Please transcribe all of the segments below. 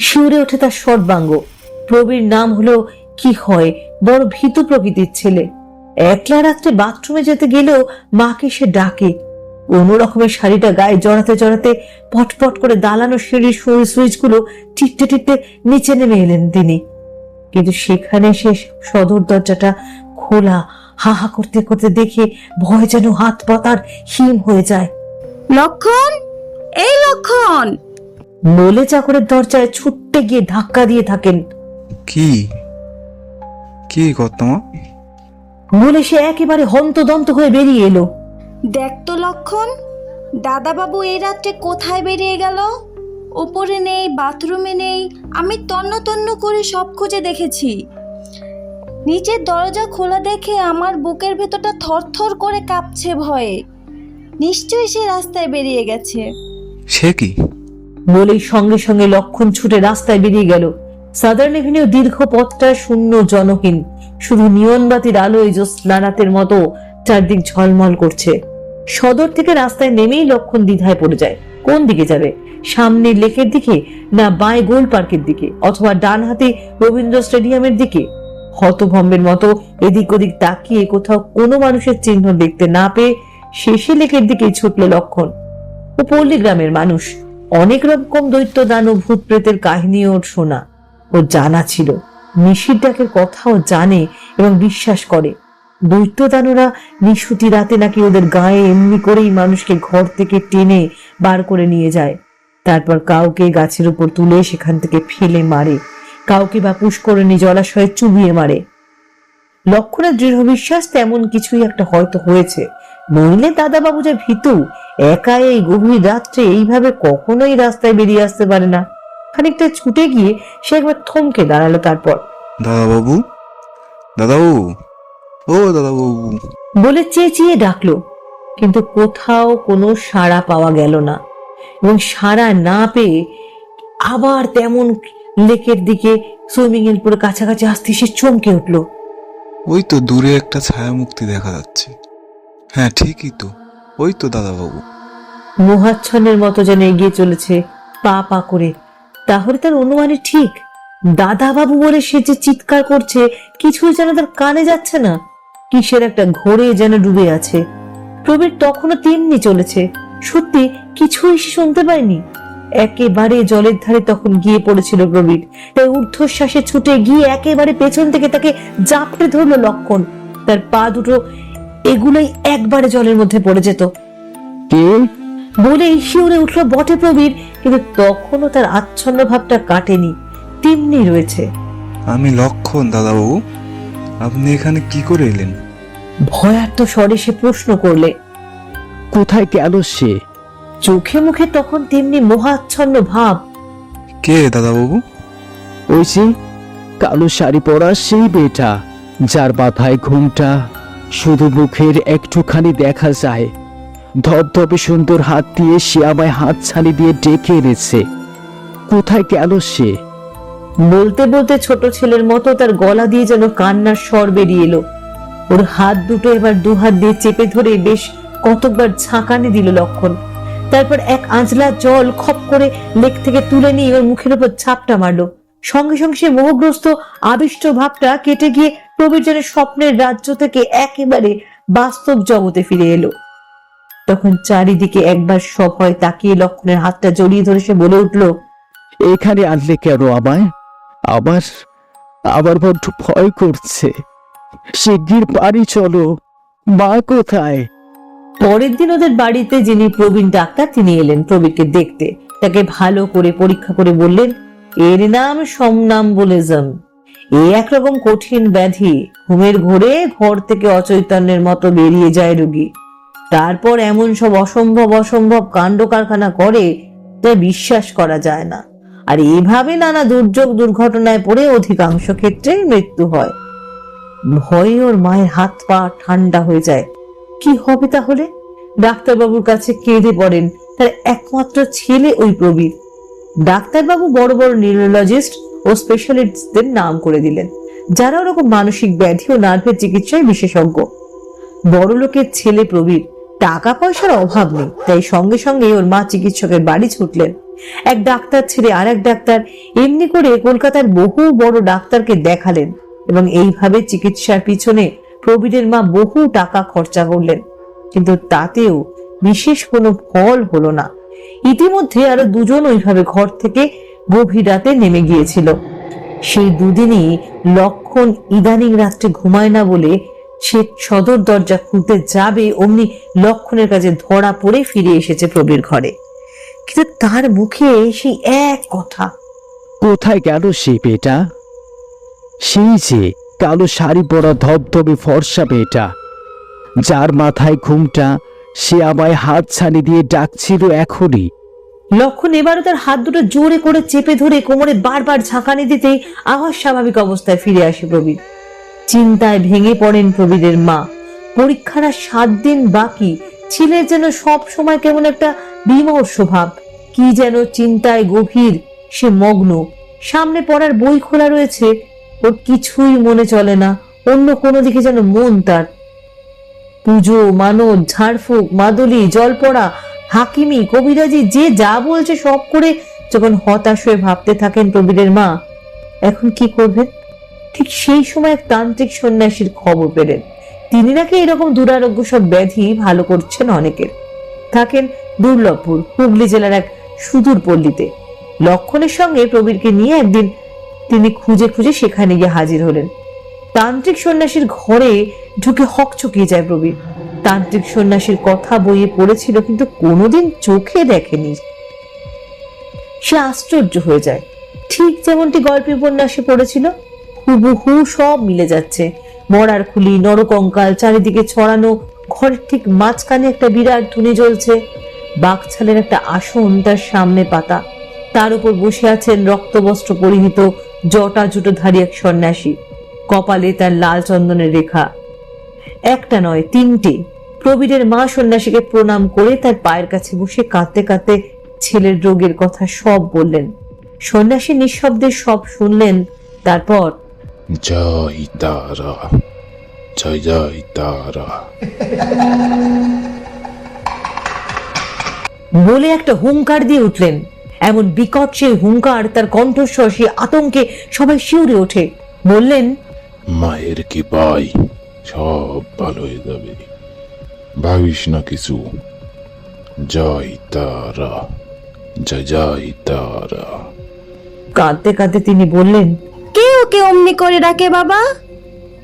শিউরে ওঠে তার সর্বাঙ্গ। প্রবীর নাম হলো কি হয়, বড় ভীতু প্রকৃতির ছেলে। একলা রাত্রে বাথরুমে যেতে গেলেও মাকে সে ডাকে। কোনো রকমের শাড়িটা গায়ে জড়াতে জড়াতে পটপট করে দালানো সিঁড়ির সুইচগুলো টিপতে টিপতে নিচে নেমে এলেন তিনি। কিন্তু সেখানে সে সদর দরজাটা খোলা হা হা করতে করতে দেখে ভয় যেন হাত পাতার হিম হয়ে যায়। লক্ষণ? এই লক্ষণ! বলে চাকরের দরজায় ছুটতে গিয়ে ধাক্কা দিয়ে থাকেন। কি? কি কর্তামা বলে সে একেবারে হন্তদন্ত হয়ে বেরিয়ে এলো। দেখ তো লক্ষণ দাদাবাবু এই রাত্রে কোথায় বেরিয়ে গেল? উপরে নেই বাথরুমে নেই আমি তন্ন তন্ন করে সব খুঁজে দেখেছি। নিচের দরজা খোলা দেখে আমার বুকের ভেতরটা থরথর করে কাঁপছে ভয়ে। নিশ্চয়ই সে রাস্তায় বেরিয়ে গেছে। সে কি? বলেই সঙ্গে সঙ্গে লক্ষণ ছুটে রাস্তায় বেরিয়ে গেল। সাদার্ন এভিনিউ দীর্ঘ পথটা শূন্য জনহীন। শুধু নিয়নবাতির আলোয় জ্যোৎস্না রাতের মতো চারদিক ঝলমল করছে। সদর থেকে রাস্তায় নেমেই লক্ষণ দ্বিধায় পড়ে যায়। কোন দিকে যাবে? সামনে লেকের দিকে না বাঁয় গোল পার্কের দিকে, অথবা ডান হাতে রবীন্দ্র স্টেডিয়ামের দিকে? হতভম্বের মতো এদিক ওদিক তাকিয়ে কোথাও কোনো মানুষের চিহ্ন দেখতে না পেয়ে শেষে লেকের দিকেই ছুটল লক্ষণ। ও পল্লী গ্রামের মানুষ। অনেক রকম দৈত্য দানব ভূত প্রেতের কাহিনী ওর শোনা। ও জানা ছিল। নিশির ডাকের কথাও জানে এবং বিশ্বাস করে। দৈত্য দানরা নিশুতি রাতে নাকি ওদের গায়ে এমনি করেই মানুষকে ঘর থেকে টেনে বার করে নিয়ে যায়। তারপর কাউকে গাছের উপর তুলে সেখান থেকে ফেলে মারে। কাউকে বা পুষ্করণী জলাশয়ে চুবিয়ে মারে। লক্ষণের দৃঢ় বিশ্বাস তেমন কিছুই একটা হয়তো হয়েছে। নইলে দাদাবাবু যে ভীতু একা এই গভীর রাত্রে এইভাবে কখনোই রাস্তায় বেরিয়ে আসতে পারে না। খানিকটা ছুটে গিয়ে সে একবার থমকে দাঁড়াল তারপর। দাদাবাবু? দাদাবাবু? ও দাদাবাবু। বলে চেঁচিয়ে ডাকলো কিন্তু কোথাও কোনো সাড়া পাওয়া গেল না। এবং সাড়া না পেয়ে আবার তেমন লেকের দিকে সুইমিং পুরো কাছাকাছি আসতে সে চমকে উঠল। ওই তো দূরে একটা ছায়া মুক্তি দেখা যাচ্ছে। হ্যাঁ ঠিকই তো। ওই তো দাদাবাবু। মোহাচ্ছন্নের মতো যেন এগিয়ে চলেছে পা পা করে। তাহলে তার অনুমানে ঠিক। দাদা বাবু বলে সে যে চিৎকার করছে, কিছুই যেন তার কানে যাচ্ছে না। কিসের একটা ঘোরে যেন ডুবে আছে। প্রবীর তখনও তেমনি চলেছে। সত্যি, কিছুই সে শুনতে পায়নি। একেবারে জলের ধারে তখন গিয়ে পড়েছিল প্রবীর। তাই ঊর্ধ্বশ্বাসে ছুটে গিয়ে একেবারে পেছন থেকে তাকে জাপটে ধরলো লক্ষণ। তার পা দুটো এগুলোই একবারে জলের মধ্যে পড়ে যেত। কে? বলে শিউরে উঠল বটে প্রবীর কিন্তু তখনও তার আচ্ছন্ন ভাবটা কাটেনি তেমনি রয়েছে। আমি লক্ষণ দাদাবাবু। আপনি এখানে কি করে এলেন? ভয়ার্ত স্বরে সে প্রশ্ন করলে কোথায় গেল সে? চোখে মুখে তখন তেমনি মোহাচ্ছন্ন ভাব। কে দাদাবাবু? ওই যে কালো শাড়ি পরা সেই বেটা যার মাথায় ঘুমটা শুধু মুখের একটুখানি দেখা যায়। ধবধবে সুন্দর হাত দিয়ে সে আমায় হাত ছানি দিয়ে ডেকে এনেছে। কোথায় গেল সে? বলতে বলতে ছোট ছেলের মতো তার গলা দিয়ে যেন কান্নার স্বর বেরিয়ে এলো। ওর হাত দুটো এবার দু হাত দিয়ে চেপে ধরে বেশ কতকবার ঝাঁকানি দিল লক্ষণ। তারপর এক আঁচলা জল খপ করে লেক থেকে তুলে নিয়ে ওর মুখের উপর ছাপটা মারলো। সঙ্গে সঙ্গে সে মোহগ্রস্ত আবিষ্ট ভাবটা কেটে গিয়ে প্রবীর যেন স্বপ্নের রাজ্য থেকে একেবারে বাস্তব জগতে ফিরে এলো। তখন চারিদিকে একবার সভয় তাকিয়ে লক্ষণের হাতটা জড়িয়ে ধরে সে বলে উঠল এখানে আনলে কেন আমায়? আবার আবার বড্ড ভয় করছে। শিগগির বাড়ি চলো। মা কোথায়? পরের দিন ওদের বাড়িতে যিনি প্রবীণ ডাক্তার তিনি এলেন প্রবীরকে দেখতে। তাকে ভালো করে পরীক্ষা করে বললেন এর নাম সমনাম্বুলিজম এ একরকম কঠিন ব্যাধি ঘুমের ঘোরে ঘর থেকে অচৈতন্যের মতো বেরিয়ে যায় রোগী। তারপর এমন সব অসম্ভব অসম্ভব কাণ্ড কারখানা করে যা বিশ্বাস করা যায় না। আর এভাবে নানা দুর্যোগ দুর্ঘটনায় পড়ে অধিকাংশ ক্ষেত্রে মৃত্যু হয়। ভয়ে ওর মায়ের হাত পা ঠান্ডা হয়ে যায়। কি হবে তাহলে? ডাক্তারবাবুর কাছে কেঁদে পড়েন। তার একমাত্র ছেলে ওই প্রবীর। ডাক্তারবাবু বড় বড় নিউরোলজিস্ট ও স্পেশালিস্টদের নাম করে দিলেন, যারা ওরকম মানসিক ব্যাধি ও নার্ভের চিকিৎসায় বিশেষজ্ঞ। বড় লোকের ছেলে প্রবীর টাকা পয়সার অভাব নেই, তাই সঙ্গে সঙ্গে ওর মা চিকিৎসকের বাড়ি ছুটলেন। এক ডাক্তার ছেড়ে আর এক ডাক্তার এমনি করে কলকাতার বহু বড় ডাক্তারকে দেখালেন এবং এইভাবে চিকিৎসার পিছনে প্রবীরের মা বহু টাকা খরচা করলেন। কিন্তু তাতেও বিশেষ কোনো ফল হলো না। ইতিমধ্যে আরও দুজন ওইভাবে ঘর থেকে গভীর রাতে নেমে গিয়েছিল। সেই দুদিনই লক্ষণ ইদানিং রাত্রে ঘুমায় না বলে সে সদর দরজা খুলতে যাবে অমনি লক্ষণের কাছে ধরা পড়ে ফিরে এসেছে প্রবীর ঘরে। কিন্তু তার মুখে সেই এক কথা। কোথায় গেল সে বেটা সেই যে কালো শাড়ি পরা ধবধবে ফর্সা বেটা যার মাথায় ঘুমটা সে আমায় হাত ছানি দিয়ে ডাকছিল এখনই। লক্ষণ এবারও তার হাত দুটো জোরে করে চেপে ধরে কোমরে বারবার ঝাঁকানি দিতেই আবার স্বাভাবিক অবস্থায় ফিরে আসে প্রবীর। চিন্তায় ভেঙে পড়েন প্রবীরের মা। পরীক্ষার সাত দিন বাকি। ছেলের যেন সব সময় কেমন একটা বিমর্ষ ভাব। কি যেন চিন্তায় গভীর সে মগ্ন। সামনে পড়ার বই খোলা রয়েছে। ওর কিছুই মনে চলে না। অন্য কোনো দিকে যেন মন তার। পুজো, মানত, ঝাড়ফুঁক, মাদুলি, জলপড়া হাকিমি কবিরাজি যে যা বলছে সব করে যখন হতাশ হয়ে ভাবতে থাকেন প্রবীরের মা, এখন কি করবেন? ঠিক সেই সময় এক তান্ত্রিক সন্ন্যাসীর খবর পেলেন। তিনি নাকি এরকম দুরারোগ্য সব ব্যাধি ভালো করছেন অনেকের। থাকেন দুর্লভপুর, হুগলি জেলার এক সুদূর পল্লীতে। লক্ষণের সঙ্গে প্রবীরকে নিয়ে একদিন তিনি খুঁজে খুঁজে সেখানে গিয়ে হাজির হলেন। তান্ত্রিক সন্ন্যাসীর ঘরে ঢুকে হকচকিয়ে যায় প্রবীর। তান্ত্রিক সন্ন্যাসীর কথা বইয়ে পড়েছিল, কিন্তু কোনোদিন চোখে দেখেনি। সে আশ্চর্য হয়ে যায়। ঠিক যেমনটি গল্পে উপন্যাসে পড়েছিল, হুবহু সব মিলে যাচ্ছে। মরার খুলি, নরকঙ্কাল, চারিদিকে ছড়ানো, ঘরের ঠিক মাঝখানে একটা বিরাট ধুনি জ্বলছে। বাঘছালের একটা আসন তার সামনে পাতা। তার উপর বসে আছেন রক্তবস্ত্র পরিহিত জটা জুটোধারী এক সন্ন্যাসী। কপালে তার লাল চন্দনের রেখা। একটা নয়, তিনটে। প্রবীরের মা সন্ন্যাসীকে প্রণাম করে তার পায়ের কাছে বসে কাঁদতে কাঁদতে ছেলের রোগের কথা সব বললেন। সন্ন্যাসী নিঃশব্দে সব শুনলেন। তারপর জয় তারা জয় জয় তারা। বলে একটা হুঙ্কার দিয়ে উঠলেন। এমন বিকট সেই হুঙ্কার তার কণ্ঠস্বর সেই আতঙ্কে সবাই শিউরে ওঠে। বললেন মায়ের কি পাই সব ভালো হয়ে যাবে। ভাবিস না কিছু। জয় তারা জয় জয় তারা। কাঁদতে কাঁদতে তিনি বললেন কে ওকে অমনি করে ডাকে বাবা?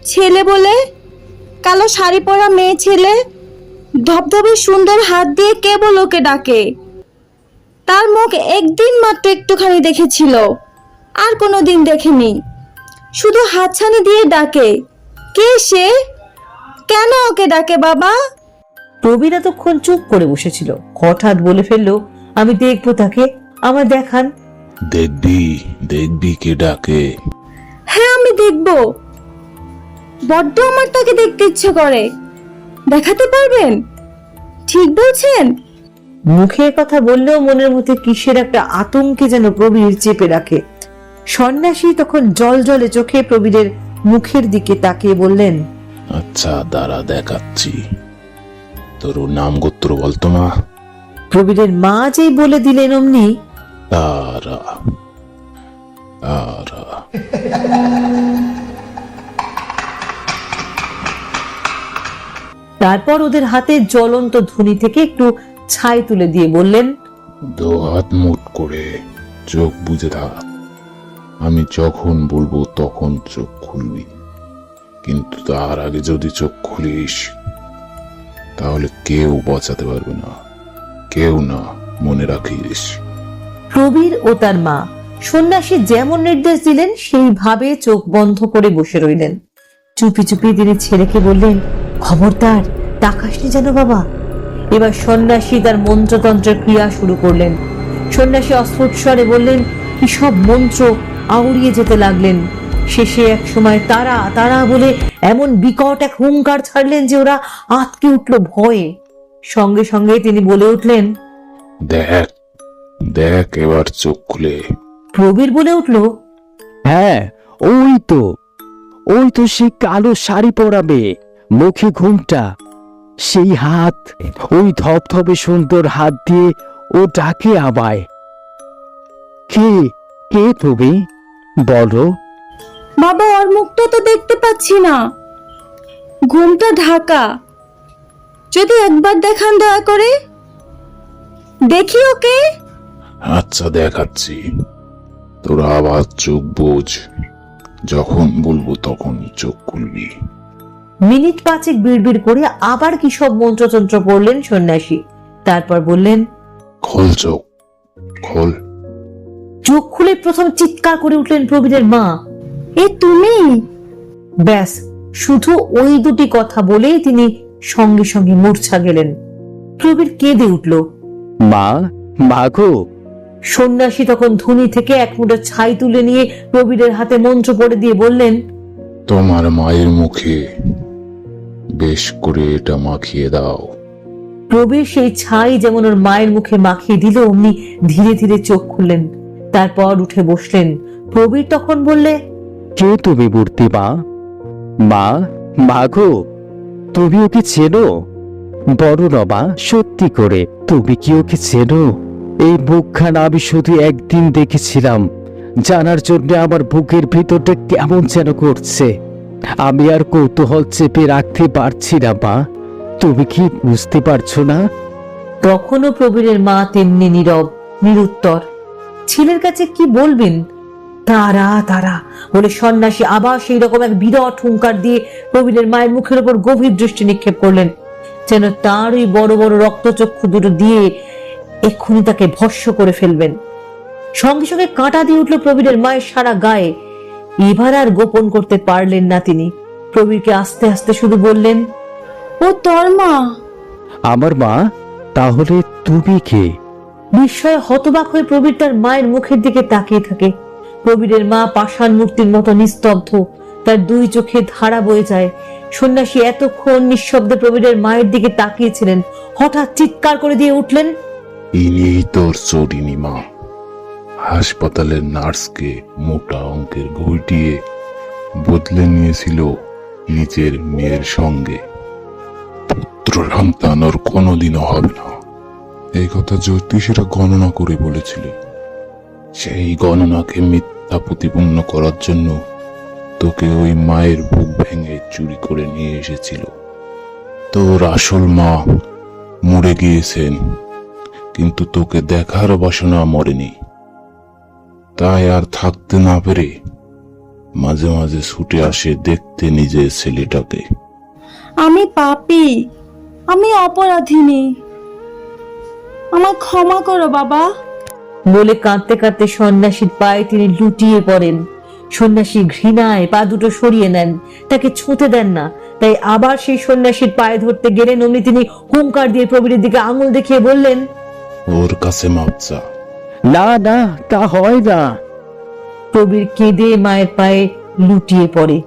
ছেলে বলে? কালো শাড়ি পরা মেয়ে ছেলে? ধবধবে সুন্দর হাত দিয়ে কেবল ওকে ডাকে। তার মুখ একদিন মাত্র একটুখানি দেখেছিল আর কোনো দিন দেখেনি। শুধু হাতছানি দিয়ে ডাকে। কে সে? কেন ওকে ডাকে বাবা? প্রবীর এতক্ষণ চুপ করে বসেছিল। হঠাৎ বলে ফেলল আমি দেখব তাকে আমার দেখান। দেখবি দেখবি কে ডাকে। হ্যাঁ আমি দেখব। বড্ড আমার তাকে দেখতে ইচ্ছে করে। দেখাতে পারবেন? ঠিক বলছেন? মুখে এ কথা বললেও মনের মধ্যে কিসের একটা আতঙ্কে যেন প্রবীর চেপে রাখে। সন্ন্যাসী তখন জল জলে চোখে প্রবীরের মুখের দিকে তাকিয়ে বললেন আচ্ছা দাঁড়া দেখাচ্ছি। তোর নাম গোত্র বলতো মা প্রবীরের মা যেই বলে দিলেন অমনি। তারা তারা। তারপর ওদের হাতে জ্বলন্ত ধুনি থেকে একটু ছাই তুলে দিয়ে বললেন দু হাত মুট করে চোখ বুঝে থাক। আমি যখন বলব তখন চোখ খুলবি। কিন্তু তার আগে যদি চোখ খুলিস তাহলে কেউ বাঁচাতে পারবে না। কেউ না, মনে রাখিস। প্রবীর ও তার মা, সন্ন্যাসী যেমন নির্দেশ দিলেন, সেইভাবে চোখ বন্ধ করে বসে রইলেন। চুপি চুপি তিনি ছেলেকে বললেন, খবরদার তাকাসনি যেন বাবা। এবার সন্ন্যাসী তার মন্ত্রতন্ত্রের ক্রিয়া শুরু করলেন। সন্ন্যাসী অস্ফুট স্বরে বললেন কি সব মন্ত্র, আউড়িয়ে যেতে লাগলেন। শেষে এক সময় তারা তারা বলে এমন বিকট এক হুঙ্কার ছাড়লেন যে ওরা আতকে উঠল ভয়ে। সঙ্গে সঙ্গে তিনি বলে উঠলেন দেখ দেখ এবার চোখ খুলে। প্রবীর বলে উঠল হ্যাঁ ওই তো ওই তো সেই কালো শাড়ি পরাবে মুখে ঘুমটা সেই হাত ওই ধবধবে সুন্দর হাত দিয়ে ও ডাকে আবায়। কে কে তুমি বলো। বাবা ওর মুখটা তো দেখতে পাচ্ছি না। ঘুমটা ঢাকা। যদি একবার দেখান দয়া করে। দেখি ওকে। আচ্ছা দেখাচ্ছি। তোরা আবার চোখ বোঝ। যখন বলব তখন চোখ খুলবি। মিনিট পাঁচেক বিড়বিড় করে আবার কি সব মন্ত্রতন্ত্র পড়লেন সন্ন্যাসী? তারপর বললেন খোল চোখ। খোল। চোখ খুলে প্রথম চিৎকার করে উঠলেন প্রবীরের মা। এ তুমি? ব্যাস শুধু ওই দুটি কথা বলেই তিনি সঙ্গে সঙ্গে মূর্ছা গেলেন। প্রবীর কেঁদে উঠল। মা মা গো সন্ন্যাসী তখন ধুনি থেকে এক মুঠো ছাই তুলে নিয়ে প্রবীরের হাতে মন্ত্র পড়ে দিয়ে বললেন তোমার মায়ের মুখে বেশ করে এটা মাখিয়ে দাও। প্রবীর সেই ছাই যেমন ওর মায়ের মুখে মাখিয়ে দিল অমনি ধীরে ধীরে চোখ খুললেন। তারপর উঠে বসলেন। প্রবীর তখন বললে কে তুমি মূর্তি মা? মা মা গো, তুমি ওকে চেনো? বড় রবা সত্যি করে, তুমি কি ওকে চেনো? এই মুখখানা আমি শুধু একদিন দেখেছিলাম। জানার জন্য আমার বুকের ভিতরটা কেমন যেন করছে। আমি আর কৌতূহল চেপে রাখতে পারছি না মা। তুমি কি বুঝতে পারছ না? তখনও প্রবীরের মা তেমনি নীরব, নিরুত্তর। ছেলের কাছে কি বলবেন? তারা তারা। বলে সন্ন্যাসী আবার সেই রকম এক বিরাট হুঙ্কার দিয়ে প্রবীরের মায়ের মুখের উপর গভীর দৃষ্টি নিক্ষেপ করলেন। যেন তার ওই বড় বড় রক্তচক্ষু দুটো দিয়ে এক্ষুনি তাকে ভস্য করে ফেলবেন। সঙ্গে সঙ্গে কাঁটা দিয়ে উঠল প্রবীরের মায়ের সারা গায়ে। এবার আর গোপন করতে পারলেন না তিনি। প্রবীরকে আস্তে আস্তে শুধু বললেন ও তোর মা। আমার মা তাহলে তুমি কে? বিস্ময়ে হতবাক হয়ে প্রবীর তার মায়ের মুখের দিকে তাকিয়ে থাকে। প্রবীরের মা পাষাণ মূর্তির মতো নিস্তব্ধ। তার দুই চোখে ধারা বয়ে যায়। সন্ন্যাসী এতক্ষণ নিঃশব্দে প্রবীরের মায়ের দিকে তাকিয়েছিলেন। হঠাৎ চিৎকার করে দিয়ে উঠলেন ইনি তোর চরিনী মা। হাসপাতালের নার্সকে মোটা অঙ্কের ঘুটিয়ে বদলে নিয়েছিল নিজের মেয়ের সঙ্গে। পুত্র সন্তান ওর কোনোদিনও হবে না। এই কথা জ্যোতিষীরা গণনা করে বলেছিল সেই গণনাকে মিথ্যা প্রতিপন্ন করার জন্য তোকে ওই মায়ের বুক ভেঙে চুরি করে নিয়ে এসেছিল। তোর আসল মা মরে গিয়েছেন, কিন্তু তোকে দেখার বাসনা মরেনি। তাই আর থাকতে না পেরে মাঝে মাঝে ছুটে আসে দেখতে নিজের ছেলেটাকে। আমি পাপি, আমি অপরাধিনী। আমায় ক্ষমা করো বাবা। বলে কাঁদতে কাঁদতে সন্ন্যাসীর পায়ে তিনি লুটিয়ে পড়েন। সন্ন্যাসী ঘৃণায় পা দুটো সরিয়ে নেন। তাকে ছুঁতে দেন না। তাই আবার সেই সন্ন্যাসীর পায়ে ধরতে গেলেন। অমনি তিনি হুঙ্কার দিয়ে প্রবীরের দিকে আঙুল দেখিয়ে বললেন ওর কাছে মাপচা না না তা হয় না। প্রবীর কেঁদে মায়ের পায়ে লুটিয়ে পড়ে।